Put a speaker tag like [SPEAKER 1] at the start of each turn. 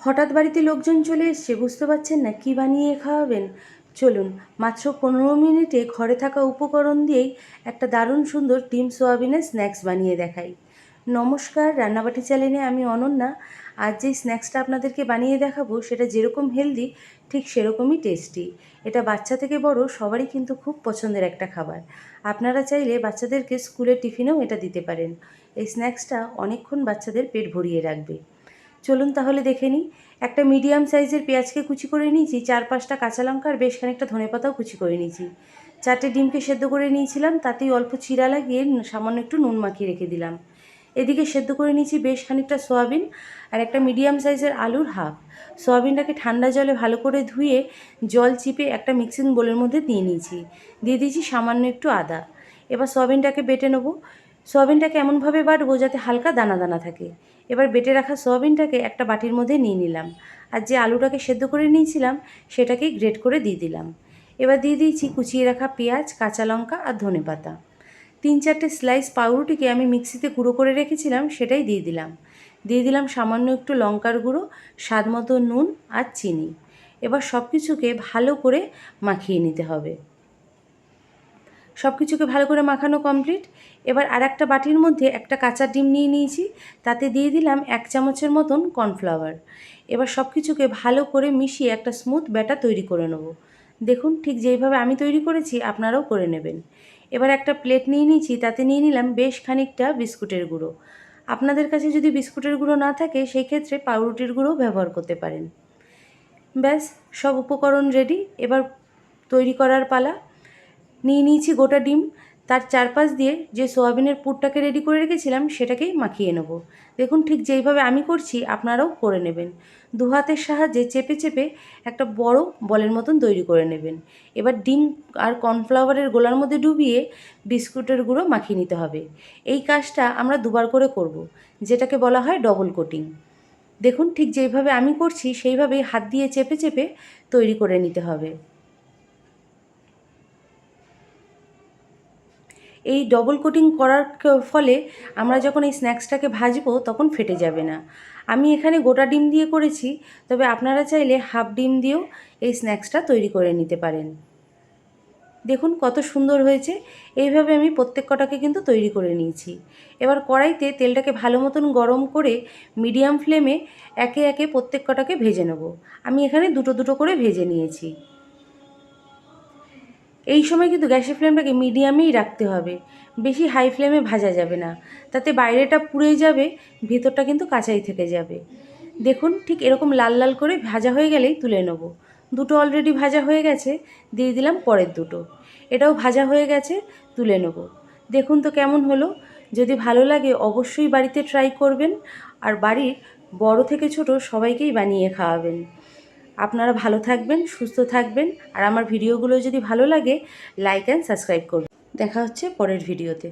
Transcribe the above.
[SPEAKER 1] হঠাৎ বাড়িতে লোকজন চলে এসছে, বুঝতে পারছেন না কি বানিয়ে খাওয়াবেন? চলুন, মাত্র পনেরো মিনিটে ঘরে থাকা উপকরণ দিয়েই একটা দারুণ সুন্দর ডিম সোয়াবিনের স্ন্যাক্স বানিয়ে দেখাই। নমস্কার, রান্নাবাটি চ্যানেলে আমি অনন্যা। আজ যেই স্ন্যাক্সটা আপনাদেরকে বানিয়ে দেখাবো, সেটা যেরকম হেলদি, ঠিক সেরকমই টেস্টি। এটা বাচ্চা থেকে বড়, সবারই কিন্তু খুব পছন্দের একটা খাবার। আপনারা চাইলে বাচ্চাদেরকে স্কুলের টিফিনেও এটা দিতে পারেন। এই স্ন্যাক্সটা অনেকক্ষণ বাচ্চাদের পেট ভরিয়ে রাখবে। চলুন তাহলে দেখে নিই। একটা মিডিয়াম সাইজের পেঁয়াজকে কুচি করে নিয়েছি, চার পাঁচটা কাঁচা লঙ্কা আর বেশ খানিকটা ধনেপাতাও কুচি করে নিয়েছি। চারটে ডিমকে সেদ্ধ করে নিয়েছিলাম, তাতেই অল্প চিরা লাগিয়ে সামান্য একটু নুন মাখিয়ে রেখে দিলাম। এদিকে সেদ্ধ করে নিয়েছি বেশ খানিকটা সয়াবিন আর একটা মিডিয়াম সাইজের আলুর হাফ। সয়াবিনটাকে ঠান্ডা জলে ভালো করে ধুয়ে জল চিপে একটা মিক্সিং বোলের মধ্যে দিয়ে নিয়েছি। দিয়ে দিয়েছি সামান্য একটু আদা। এবার সয়াবিনটাকে বেটে নেব। সয়াবিনটাকে এমনভাবে বাটবো যাতে হালকা দানা দানা থাকে। এবার বেটে রাখা সয়াবিনটাকে একটা বাটির মধ্যে নিয়ে নিলাম। আর যে আলুটাকে সেদ্ধ করে নিয়েছিলাম সেটাকেই গ্রেট করে দিয়ে দিলাম। এবার দিয়ে দিয়েছি কুচিয়ে রাখা পেঁয়াজ, কাঁচা লঙ্কা আর ধনে পাতা। তিন চারটে স্লাইস পাউরুটিকে আমি মিক্সিতে গুঁড়ো করে রেখেছিলাম, সেটাই দিয়ে দিলাম। দিয়ে দিলাম সামান্য একটু লঙ্কার গুঁড়ো, স্বাদ মতো নুন আর চিনি। এবার সব কিছুকে ভালো করে মাখিয়ে নিতে হবে। সব কিছুকে ভালো করে মাখানো কমপ্লিট এবার আর একটা বাটির মধ্যে একটা কাঁচা ডিম নিয়ে নিয়েছি, তাতে দিয়ে দিলাম এক চামচের মতন কর্নফ্লাওয়ার এবার সব কিছুকে ভালো করে মিশিয়ে একটা স্মুথ ব্যাটার তৈরি করে নেব। দেখুন ঠিক যেইভাবে আমি তৈরি করেছি, আপনারাও করে নেবেন। এবার একটা প্লেট নিয়ে নিয়েছি, তাতে নিয়ে নিলাম বেশ খানিকটা বিস্কুটের গুঁড়ো। আপনাদের কাছে যদি বিস্কুটের গুঁড়ো না থাকে সেই ক্ষেত্রে পাউরুটির গুঁড়ো ব্যবহার করতে পারেন। ব্যাস, সব উপকরণ রেডি এবার তৈরি করার পালা। নিয়ে নিয়েছি গোটা ডিম। তার চারপাশ দিয়ে যে সোয়াবিনের পুরটাকে রেডি করে রেখেছিলাম, সেটাকেই মাখিয়ে নেব। দেখুন ঠিক যেইভাবে আমি করছি, আপনারাও করে নেবেন। দু হাতের সাহায্যে চেপে চেপে একটা বড় বলের মতন তৈরি করে নেবেন। এবার ডিম আর কর্নফ্লাওয়ারের গোলার মধ্যে ডুবিয়ে বিস্কুটের গুঁড়ো মাখিয়ে নিতে হবে। এই কাজটা আমরা দুবার করে করব, যেটাকে বলা হয় ডবল কোটিং দেখুন ঠিক যেইভাবে আমি করছি, সেইভাবেই হাত দিয়ে চেপে চেপে তৈরি করে নিতে হবে। এই ডবল কোটিং করার ফলে আমরা যখন এই স্ন্যাক্সটাকে ভাজবো তখন ফেটে যাবে না। আমি এখানে গোটা ডিম দিয়ে করেছি, তবে আপনারা চাইলে হাফ ডিম দিয়েও এই স্ন্যাক্সটা তৈরি করে নিতে পারেন। দেখুন কত সুন্দর হয়েছে, এইভাবে আমি প্রত্যেক কটাকে কিন্তু তৈরি করে নিয়েছি। এবার কড়াইতে তেলটাকে ভালো মতন গরম করে মিডিয়াম ফ্লেমে একে একে প্রত্যেক কটাকে ভেজে নেব। আমি এখানে দুটো দুটো করে ভেজে নিয়েছি। এই সময় কিন্তু গ্যাসের ফ্লেমটাকে মিডিয়ামেই রাখতে হবে। বেশি হাই ফ্লেমে ভাজা যাবে না। তাতে বাইরেটা পুড়ে যাবে, ভেতরটা কিন্তু কাঁচাই থেকে যাবে। দেখুন, ঠিক এরকম লাল লাল করে ভাজা হয়ে গেলেই তুলে নেব। দুটো অলরেডি ভাজা হয়ে গেছে, দিয়ে দিলাম পরের দুটো। এটাও ভাজা হয়ে গেছে, তুলে নেব। দেখুন তো কেমন হলো। যদি ভালো লাগে অবশ্যই বাড়িতে ট্রাই করবেন। আর বাড়ির বড় থেকে ছোট সবাইকেই বানিয়ে খাওয়াবেন। আপনারা ভালো থাকবেন, সুস্থ থাকবেন, আর আমার ভিডিওগুলো যদি ভালো লাগে লাইক অ্যান্ড সাবস্ক্রাইব করবেন। দেখা হচ্ছে পরের ভিডিওতে।